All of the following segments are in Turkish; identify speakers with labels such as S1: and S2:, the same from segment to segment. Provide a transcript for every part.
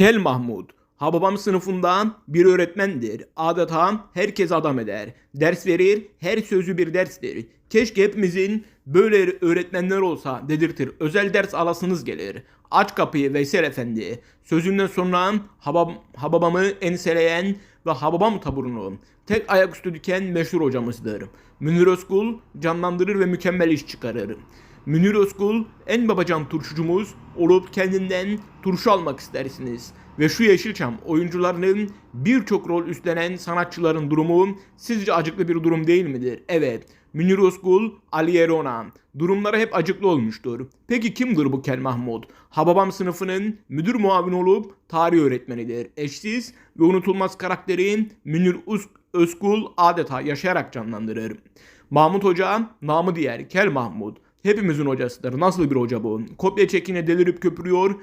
S1: Kel Mahmud, Hababam sınıfından bir öğretmendir. Adeta herkes adam eder. Ders verir, her sözü bir derstir. Keşke hepimizin böyle öğretmenler olsa dedirtir. Özel ders alasınız gelir. Aç kapıyı Veysel Efendi. Sözünden sonra Habab, Hababamı enseleyen ve Hababam taburunu tek ayaküstü diken meşhur hocamızdır. Münir Özkul canlandırır ve mükemmel iş çıkarır. Münir Özkul en babacan turşucumuz olup kendinden turşu almak istersiniz. Ve şu Yeşilçam oyuncularının birçok rol üstlenen sanatçıların durumu sizce acıklı bir durum değil midir? Evet. Münir Özkul, Ali Erona. Durumları hep acıklı olmuştur. Peki kimdir bu Kel Mahmud? Hababam sınıfının müdür muavini olup tarih öğretmenidir. Eşsiz ve unutulmaz karakteri Münir Öz- Özkul adeta yaşayarak canlandırır. Mahmut Hoca, namı diğer Kel Mahmud. Hepimizin hocasıdır. Nasıl bir hoca bu? Kopya çekine delirip köpürüyor.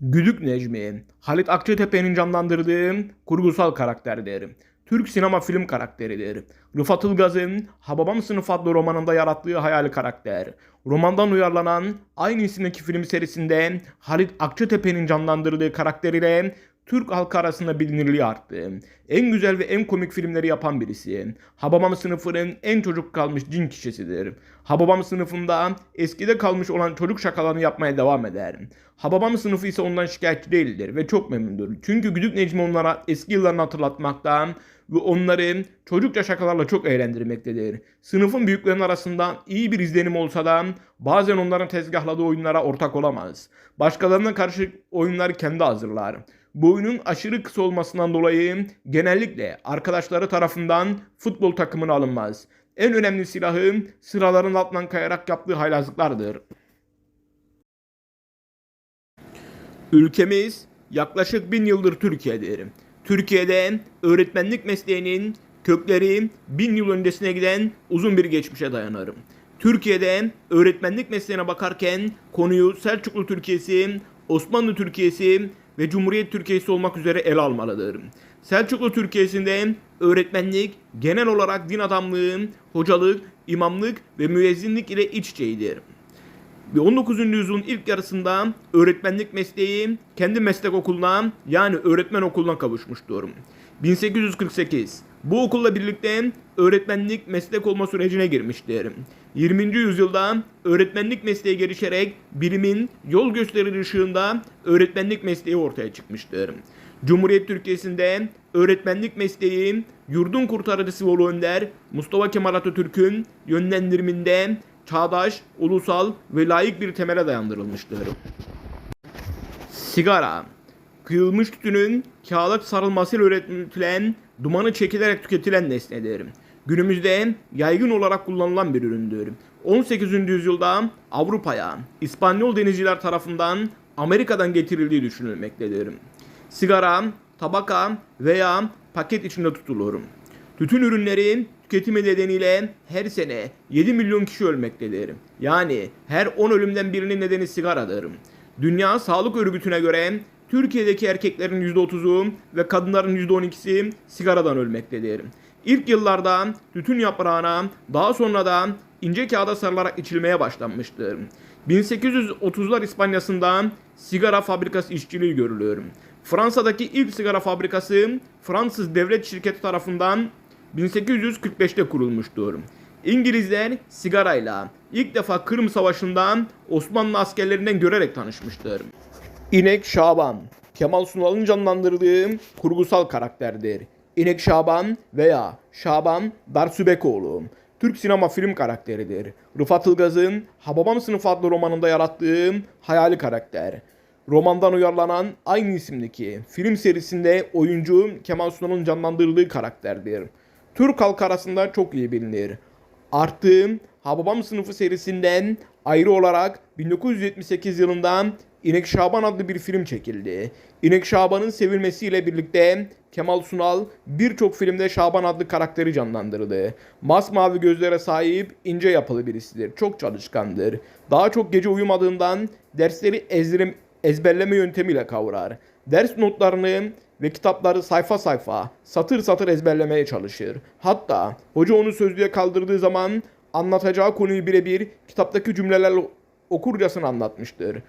S1: Güdük Necmi, Halit Akçatepe'nin canlandırdığı kurgusal karakterdir. Türk sinema film karakteridir. Rıfat Ilgaz'ın Hababam Sınıf adlı romanında yarattığı hayali karakter. Romandan uyarlanan aynı isimdeki film serisinde Halit Akçatepe'nin canlandırdığı karakteriyle Türk halkı arasında bilinirliği arttı. En güzel ve en komik filmleri yapan birisi. Hababam sınıfının en çocuk kalmış cin kişisidir. Hababam sınıfında eskide kalmış olan çocuk şakalarını yapmaya devam eder. Hababam sınıfı ise ondan şikayetçi değildir ve çok memnundur. Çünkü Güdük Necmi onlara eski yıllarını hatırlatmaktan ve onları çocukça şakalarla çok eğlendirmektedir. Sınıfın büyüklerinin arasında iyi bir izlenim olsa da bazen onların tezgahladığı oyunlara ortak olamaz. Başkalarına karşı oyunları kendi hazırlar. Bu oyunun aşırı kısa olmasından dolayı genellikle arkadaşları tarafından futbol takımına alınmaz. En önemli silahı sıraların altından kayarak yaptığı haylazlıklardır. Ülkemiz yaklaşık bin yıldır Türkiye'dir. Türkiye'de öğretmenlik mesleğinin kökleri bin yıl öncesine giden uzun bir geçmişe dayanır. Türkiye'de öğretmenlik mesleğine bakarken konuyu Selçuklu Türkiye'si, Osmanlı Türkiye'si ve Cumhuriyet Türkiye'si olmak üzere ele almalıdır. Selçuklu Türkiye'sinde öğretmenlik genel olarak din adamlığı, hocalık, imamlık ve müezzinlik ile iç içeydir. Ve 19. yüzyılın ilk yarısında öğretmenlik mesleği kendi meslek okuluna yani öğretmen okuluna kavuşmuştur. 1848 bu okulla birlikte öğretmenlik meslek olma sürecine girmiştir. 20. yüzyılda öğretmenlik mesleği gelişerek bilimin yol gösterili ışığında öğretmenlik mesleği ortaya çıkmıştır. Cumhuriyet Türkiye'sinde öğretmenlik mesleği yurdun kurtarıcısı Ulu Önder Mustafa Kemal Atatürk'ün yönlendirminde çağdaş, ulusal ve layık bir temele dayandırılmıştır. Sigara Kıyılmış tütünün kağıt sarılmasıyla üretilen, dumanı çekilerek tüketilen nesnedir. Günümüzde yaygın olarak kullanılan bir üründür. 18. yüzyılda Avrupa'ya İspanyol denizciler tarafından Amerika'dan getirildiği düşünülmektedir. Sigara, tabaka veya paket içinde tutulur. Tütün ürünleri tüketimi nedeniyle her sene 7 milyon kişi ölmektedir. Yani her 10 ölümden birinin nedeni sigaradır. Dünya Sağlık Örgütü'ne göre Türkiye'deki erkeklerin %30'u ve kadınların %12'si sigaradan ölmektedir. İlk yıllarda tütün yaprağına daha sonra da ince kağıda sarılarak içilmeye başlanmıştır. 1830'lar İspanya'sında sigara fabrikası işçiliği görülür. Fransa'daki ilk sigara fabrikası Fransız devlet şirketi tarafından 1845'te kurulmuştur. İngilizler sigarayla ilk defa Kırım Savaşı'ndan Osmanlı askerlerinden görerek tanışmıştır. İnek Şaban Kemal Sunal'ın canlandırdığı kurgusal karakterdir. İnek Şaban veya Şaban Darsübekoğlu Türk sinema film karakteridir. Rıfat Ilgaz'ın Hababam Sınıfı adlı romanında yarattığı hayali karakter. Romandan uyarlanan aynı isimdeki film serisinde oyuncu Kemal Sunal'ın canlandırdığı karakterdir. Türk halkı arasında çok iyi bilinir. Artı Hababam sınıfı serisinden ayrı olarak 1978 yılında İnek Şaban adlı bir film çekildi. İnek Şaban'ın sevilmesiyle birlikte Kemal Sunal birçok filmde Şaban adlı karakteri canlandırdı. Masmavi gözlere sahip ince yapılı birisidir. Çok çalışkandır. Daha çok gece uyumadığından dersleri ezberim, ezberleme yöntemiyle kavrar. Ders notlarını ve kitapları sayfa sayfa, satır satır ezberlemeye çalışır. Hatta hoca onu sözlüğe kaldırdığı zaman anlatacağı konuyu birebir kitaptaki cümlelerle okurcasına anlatmıştır.